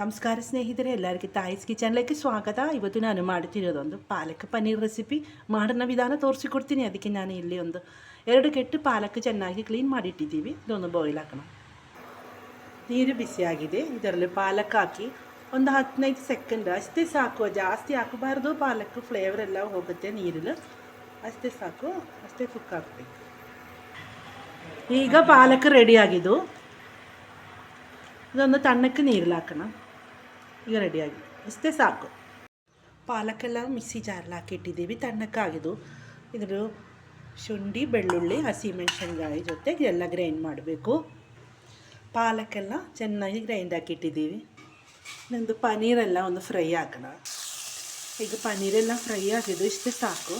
ನಮಸ್ಕಾರ ಸ್ನೇಹಿತರೆ, ಎಲ್ಲರಿಗೂ ತಾಯಿಸ್ಗೆ ಚಾನಲ್ಗೆ ಸ್ವಾಗತ. ಇವತ್ತು ನಾನು ಮಾಡ್ತಿರೋದೊಂದು ಪಾಲಕ್ ಪನ್ನೀರ್ ರೆಸಿಪಿ ಮಾಡೋಣ ವಿಧಾನ ತೋರಿಸಿಕೊಡ್ತೀನಿ. ಅದಕ್ಕೆ ನಾನು ಇಲ್ಲಿ ಒಂದು ಎರಡು ಕೆಟ್ಟು ಪಾಲಕ್ ಚೆನ್ನಾಗಿ ಕ್ಲೀನ್ ಮಾಡಿಟ್ಟಿದ್ದೀವಿ. ಇದೊಂದು ಬಾಯ್ಲ್ ಹಾಕೋಣ. ನೀರು ಬಿಸಿ ಆಗಿದೆ ಇದರಲ್ಲಿ ಪಾಲಕ್ ಹಾಕಿ ಒಂದು ಹದಿನೈದು ಸೆಕೆಂಡ್ ಅಷ್ಟೇ ಸಾಕು. ಜಾಸ್ತಿ ಹಾಕಬಾರ್ದು. ಪಾಲಕ್ ಫ್ಲೇವರ್ ಎಲ್ಲ ಹೋಗುತ್ತೆ ನೀರಲ್ಲಿ. ಅಷ್ಟೇ ಸಾಕು. ಅಷ್ಟೇ ಕುಕ್ ಹಾಕಬೇಕು ಈಗ ಪಾಲಕ್ ರೆಡಿ ಆಗಿದ್ದು, ಇದೊಂದು ತಣ್ಣಕ್ಕೆ ನೀರಲ್ಲಿ ಹಾಕೋಣ. ಈಗ ರೆಡಿಯಾಗಿದೆ. ಇಷ್ಟೇ ಸಾಕು. ಪಾಲಕ್ಕೆಲ್ಲ ಮಿಕ್ಸಿ ಜಾರಲ್ಲಿ ಹಾಕಿಟ್ಟಿದ್ದೀವಿ ತಣ್ಣಕ್ಕಾಗಿದ್ದು ಇದ್ರ ಶುಂಠಿ, ಬೆಳ್ಳುಳ್ಳಿ ಹಸಿಮೆಣಸಿನ್ಕಾಯಿ ಜೊತೆ ಎಲ್ಲ ಗ್ರೈಂಡ್ ಮಾಡಬೇಕು. ಪಾಲಕ್ಕೆಲ್ಲ ಚೆನ್ನಾಗಿ ಗ್ರೈಂಡ್ ಹಾಕಿಟ್ಟಿದ್ದೀವಿ ನಂದು ಪನ್ನೀರೆಲ್ಲ ಒಂದು ಫ್ರೈ ಹಾಕೋಣ. ಈಗ ಪನ್ನೀರೆಲ್ಲ ಫ್ರೈ ಆಗಿದ್ದು ಇಷ್ಟೇ ಸಾಕು.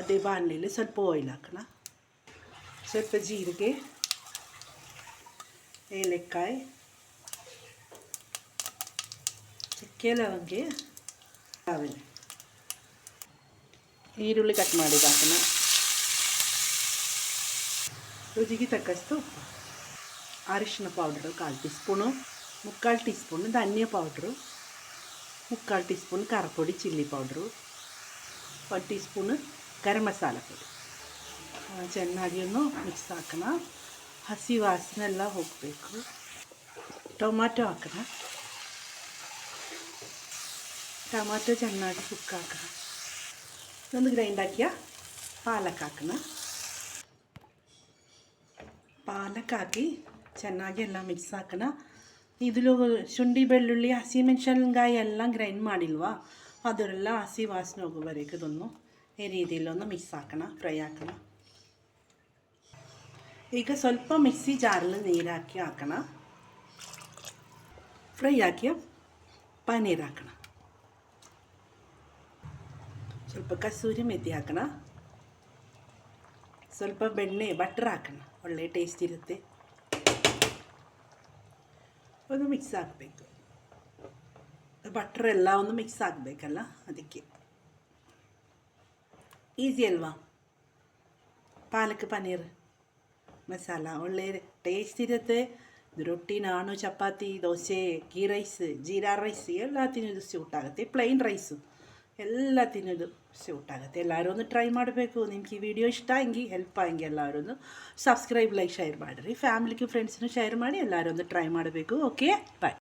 ಅದೇ ಬಾಣಲಿಲಿ ಸ್ವಲ್ಪ ಆಯಿಲ್ ಹಾಕೋಣ. ಸ್ವಲ್ಪ ಜೀರಿಗೆ, ಏಲಕ್ಕಾಯಿ ಚಕ್ಕೆ ಲವಂಗೆ ಆಮೇಲೆ ಈರುಳ್ಳಿ ಕಟ್ ಮಾಡಿದ ರುಚಿಗೆ ತಕ್ಕಷ್ಟು ಅರಿಶಿನ ಪೌಡ್ರು ಕಾಲು ಟೀ ಸ್ಪೂನು ಮುಕ್ಕಾಲು ಟೀ ಸ್ಪೂನು ಧನಿಯಾ ಪೌಡ್ರು ಮುಕ್ಕಾಲು ಟೀ ಸ್ಪೂನ್ ಖಾರ ಚಿಲ್ಲಿ ಪೌಡ್ರು ಒಂದು ಟೀ ಸ್ಪೂನ್ ಗರಂ ಮಸಾಲ ಪುಡಿ. ಚೆನ್ನಾಗಿ ಮಿಕ್ಸ್ ಹಾಕೋಣ. ಹಸಿ ವಾಸನೆ ಎಲ್ಲ ಹೋಗಬೇಕು. ಟೊಮಾಟೊ ಹಾಕೋಣ. ಟೊಮಾಟೊ ಚೆನ್ನಾಗಿ ಕುಕ್ ಹಾಕೋಣ ಒಂದು ಗ್ರೈಂಡ್ ಹಾಕಿಯ ಪಾಲಕ್ ಹಾಕೋಣ ಪಾಲಕ್ ಹಾಕಿ ಚೆನ್ನಾಗಿ ಎಲ್ಲ ಮಿಕ್ಸ್ ಹಾಕೋಣ ಇದ್ರಲ್ಲಿ ಶುಂಠಿ ಬೆಳ್ಳುಳ್ಳಿ ಹಸಿಮೆಣಸಿನ್ಕಾಯಿ ಎಲ್ಲ ಗ್ರೈಂಡ್ ಮಾಡಿಲ್ವಾ ಅದರೆಲ್ಲ ಹಸಿ ವಾಸನೆ ಹೋಗೋವರೆಗೆ ಇದನ್ನು ಈ ರೀತಿಯಲ್ಲಿ ಒಂದು ಮಿಕ್ಸ್ ಹಾಕೋಣ ಫ್ರೈ ಹಾಕೋಣ ಈಗ ಸ್ವಲ್ಪ ಮಿಕ್ಸಿ ಜಾರಲ್ಲಿ ನೀರು ಹಾಕಿ ಹಾಕೋಣ ಫ್ರೈ ಹಾಕಿ ಪನ್ನೀರ್ ಹಾಕೋಣ ಸ್ವಲ್ಪ ಕಸೂರಿ ಮೆಥಿ ಹಾಕೋಣ ಸ್ವಲ್ಪ ಬೆಣ್ಣೆ ಬಟ್ರ್ ಹಾಕೋಣ ಒಳ್ಳೆ ಟೇಸ್ಟ್ ಇರುತ್ತೆ ಒಂದು ಮಿಕ್ಸ್ ಹಾಕಬೇಕು ಬಟ್ರ್ ಎಲ್ಲ ಒಂದು ಮಿಕ್ಸ್ ಆಗಬೇಕಲ್ಲ ಅದಕ್ಕೆ ಈಸಿ ಅಲ್ವಾ ಪಾಲಕ್ ಪನ್ನೀರ್ ಮಸಾಲ ಒಳ್ಳೆ ಟೇಸ್ಟ್ ಇರುತ್ತೆ ಇದು ರೊಟ್ಟಿ ನಾನು chapati dosa ghee rice jeera rice ಎಲ್ಲ ತಿನ್ನೋದು ಸೂಟ್ ಆಗುತ್ತೆ ಪ್ಲೈನ್ ರೈಸು ಎಲ್ಲ ತಿನ್ನೋದು ಸೂಟ್ ಆಗುತ್ತೆ ಎಲ್ಲರೂ ಒಂದು ಟ್ರೈ ಮಾಡಬೇಕು ನಿಮ್ಗೆ ಈ ವಿಡಿಯೋ ಇಷ್ಟ ಹಂಗೆ ಹೆಲ್ಪ್ ಹಂಗೆ ಎಲ್ಲರೂ ಒಂದು ಸಬ್ಸ್ಕ್ರೈಬ್ ಲೈಕ್ ಶೇರ್ ಮಾಡಿರಿ ಫ್ಯಾಮಿಲಿಗೆ ಫ್ರೆಂಡ್ಸ್ನು ಶೇರ್ ಮಾಡಿ ಎಲ್ಲರೂ ಒಂದು ಟ್ರೈ ಮಾಡಬೇಕು ಓಕೆ ಬಾಯ್